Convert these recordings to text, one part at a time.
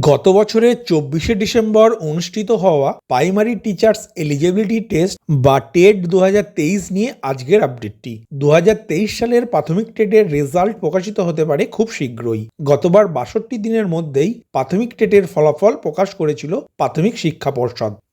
গত বছরের চব্বিশে ডিসেম্বর অনুষ্ঠিত হওয়া প্রাইমারি টিচার্স এলিজিবিলিটি টেস্ট বা টেট দু হাজার তেইশ নিয়ে আজকের আপডেটটি। দু হাজার তেইশ সালের প্রাথমিক টেটের রেজাল্ট প্রকাশিত হতে পারে খুব শীঘ্রই। গতবার বাষট্টি দিনের মধ্যেই প্রাথমিক টেটের ফলাফল প্রকাশ করেছিল প্রাথমিক শিক্ষা পর্ষদ।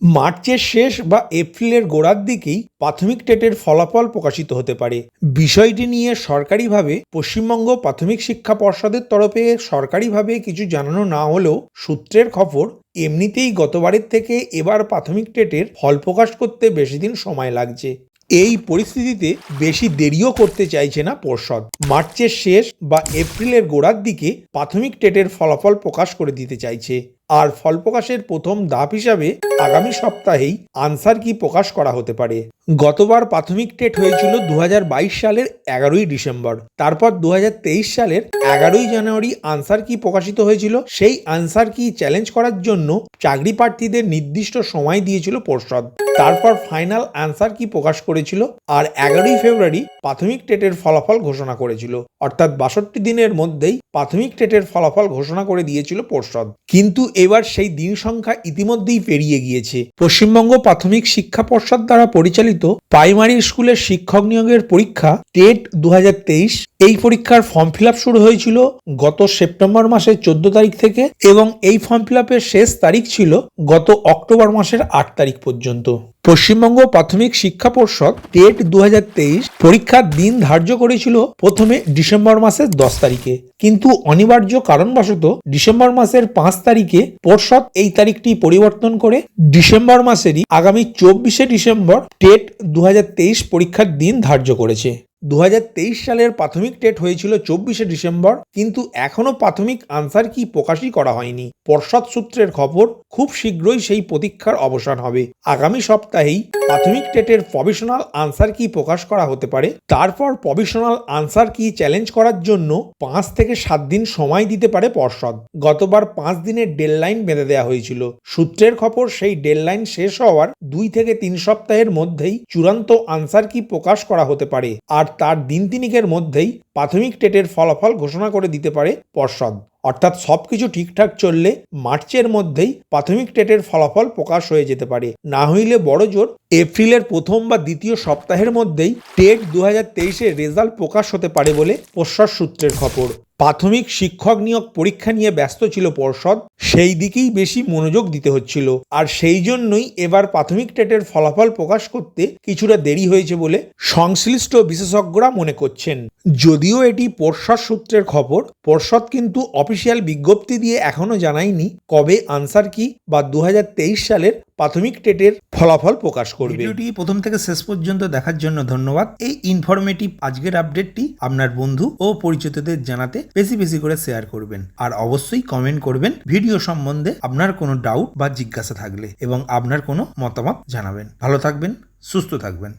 মার্চের শেষ বা এপ্রিলের গোড়ার দিকেই প্রাথমিক টেটের ফলাফল প্রকাশিত হতে পারে। বিষয়টি নিয়ে সরকারিভাবে পশ্চিমবঙ্গ প্রাথমিক শিক্ষা পর্ষদের তরফে সরকারিভাবে কিছু জানানো না হলেও সূত্রের খবর, এমনিতেই গতবারের থেকে এবার প্রাথমিক টেটের ফল প্রকাশ করতে বেশি দিন সময় লাগছে। এই পরিস্থিতিতে বেশি দেরিও করতে চাইছে না পর্ষদ। মার্চের শেষ বা এপ্রিলের গোড়ার দিকে প্রাথমিক টেটের ফলাফল প্রকাশ করে দিতে চাইছে। আর ফল প্রকাশের প্রথম ধাপ হিসাবে আগামী সপ্তাহেই আনসার কি প্রকাশ করা হতে পারে? গতবার প্রাথমিক টেট হয়েছিল দু হাজার বাইশ সালের এগারোই ডিসেম্বর। তারপর দুহাজার তেইশ সালের এগারোই জানুয়ারি আনসার কি প্রকাশিত হয়েছিল? সেই আনসার কি চ্যালেঞ্জ করার জন্য চাকরি প্রার্থীদের নির্দিষ্ট সময় দিয়েছিল পর্ষদ। তারপর ফাইনাল আনসার কি প্রকাশ করেছিল? আর এগারোই ফেব্রুয়ারি প্রাথমিক টেটের ফলাফল ঘোষণা করেছিল। অর্থাৎ বাষট্টি দিনের মধ্যেই প্রাথমিক টেটের ফলাফল ঘোষণা করে দিয়েছিল পর্ষদ। কিন্তু এবার সেই দিন সংখ্যা ইতিমধ্যেই পেরিয়ে গিয়েছে। পশ্চিমবঙ্গ প্রাথমিক শিক্ষা পর্ষদ দ্বারা পরিচালিত প্রাইমারি স্কুলের শিক্ষক নিয়োগের পরীক্ষা টেট দু হাজার তেইশ। এই পরীক্ষার ফর্ম ফিল শুরু হয়েছিল গত সেপ্টেম্বর মাসের চোদ্দ তারিখ থেকে এবং এই ফর্ম ফিল শেষ তারিখ ছিল গত অক্টোবর মাসের আট তারিখ পর্যন্ত। পশ্চিমবঙ্গ প্রাথমিক শিক্ষা পর্ষদ টেট দু হাজার তেইশ পরীক্ষার দিন ধার্য করেছিল প্রথমে ডিসেম্বর মাসের দশ তারিখে। কিন্তু অনিবার্য কারণবশত ডিসেম্বর মাসের পাঁচ তারিখে পর্ষদ এই তারিখটি পরিবর্তন করে ডিসেম্বর মাসেরই আগামী চব্বিশে ডিসেম্বর টেট দু হাজার তেইশ পরীক্ষার দিন ধার্য করেছে। দু হাজার তেইশ সালের প্রাথমিক টেট হয়েছিল চব্বিশে ডিসেম্বর, কিন্তু এখনও প্রাথমিক আনসার কি প্রকাশই করা হয়নি। পর্ষদ সূত্রের খবর, খুব শীঘ্রই সেই প্রতীক্ষার অবসান হবে। আগামী সপ্তাহেই প্রাথমিক টেটের প্রভিশনাল আনসার কি প্রকাশ করা হতে পারে? তারপর প্রভিশনাল আনসার কি চ্যালেঞ্জ করার জন্য পাঁচ থেকে সাত দিন সময় দিতে পারে পর্ষদ? গতবার পাঁচ দিনের ডেডলাইন বেঁধে দেওয়া হয়েছিল। সূত্রের খবর, সেই ডেডলাইন শেষ হওয়ার দুই থেকে তিন সপ্তাহের মধ্যেই চূড়ান্ত আনসার কি প্রকাশ করা হতে পারে? আর তার দিন তিনিকের মধ্যেই প্রাথমিক টেটের ফলাফল ঘোষণা করে দিতে পারে পর্ষদ। অর্থাৎ সবকিছু ঠিকঠাক চললে মার্চের মধ্যেই প্রাথমিক টেটের ফলাফল প্রকাশ হয়ে যেতে পারে। না হইলে বড় জোর এপ্রিলের প্রথম বা দ্বিতীয় সপ্তাহের মধ্যেই টেট দু হাজার তেইশের রেজাল্ট প্রকাশ হতে পারে বলে পর্ষদ সূত্রের খবর। প্রাথমিক শিক্ষক নিয়োগ পরীক্ষা নিয়ে ব্যস্ত ছিল পর্ষদ। সেই দিকেই বেশি মনোযোগ দিতে হচ্ছিল। আর সেই জন্যই এবার প্রাথমিক টেটের ফলাফল প্রকাশ করতে কিছুটা দেরি হয়েছে বলে সংশ্লিষ্ট বিশেষজ্ঞরা মনে করছেন। যদিও এটি পর্ষদ সূত্রের খবর, পর্ষদ কিন্তু অফিসিয়াল বিজ্ঞপ্তি দিয়ে এখনও জানায়নি কবে আনসার কি বা দু হাজার তেইশ সালের প্রাথমিক টেটের ফলাফল প্রকাশ করবে। ভিডিওটি প্রথম থেকে শেষ পর্যন্ত দেখার জন্য ধন্যবাদ। এই ইনফরমেটিভ আজকের আপডেটটি আপনার বন্ধু ও পরিচিতদের জানাতে বেশি বেশি করে শেয়ার করবেন। আর অবশ্যই কমেন্ট করবেন। ভিডিও সম্বন্ধে আপনার কোনো ডাউট বা জিজ্ঞাসা থাকলে এবং আপনার কোনো মতামত জানাবেন। ভালো থাকবেন, সুস্থ থাকবেন।